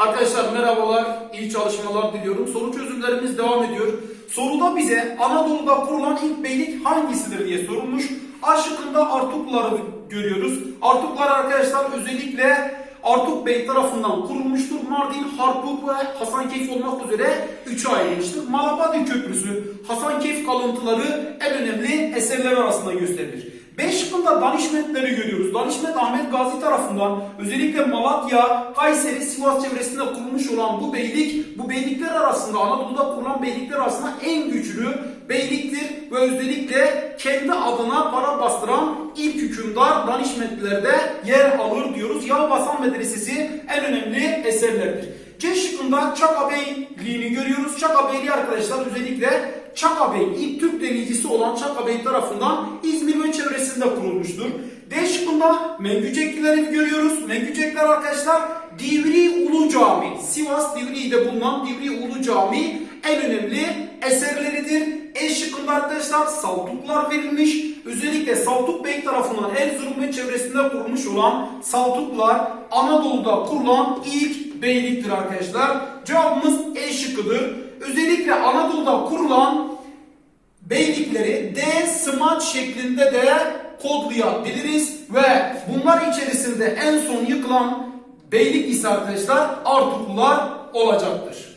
Arkadaşlar merhabalar, iyi çalışmalar diliyorum. Soru çözümlerimiz devam ediyor. Soruda bize Anadolu'da kurulan ilk beylik hangisidir diye sorulmuş. A şıkkında Artukluları görüyoruz. Artuklar arkadaşlar özellikle Artuk Bey tarafından kurulmuştur. Mardin, Harput ve Hasankeyf olmak üzere üçe ayrılmıştır. Malabadi Köprüsü, Hasankeyf kalıntıları en önemli eserler arasında gösterilir. B şıkkında Danişmentleri görüyoruz. Danişment Ahmet Gazi tarafından özellikle Malatya, Kayseri, Sivas çevresinde kurulmuş olan bu beylik, bu beylikler arasında Anadolu'da kurulan beylikler arasında en güçlü beyliktir ve özellikle kendi adına para bastıran ilk hükümdar Danişmentlerde yer alır diyoruz. Yağbasan Medresesi en önemli eserlerdir. C şıkkında Çaka görüyoruz. Çaka Beyliği arkadaşlar özellikle Çaka Bey, ilk Türk denizcisi olan Çaka Bey tarafından İzmir ve çevresinde kurulmuştur. D şıkkında Mengüceklileri görüyoruz. Mengücekler arkadaşlar Divri Ulu Cami, Sivas Divri'de bulunan Divri Ulu Cami en önemli eserleridir. E şıkkında arkadaşlar Saltuklar verilmiş. Özellikle Saltuk Bey tarafından Erzurum ve çevresinde kurulmuş olan Saltuklar Anadolu'da kurulan ilk beyliktir arkadaşlar. Cevabımız E şıkkıdır. Özellikle Anadolu'da kurulan beylikleri D smaç şeklinde de kodlayabiliriz ve bunlar içerisinde en son yıkılan beylik ise arkadaşlar Artuklular olacaktır.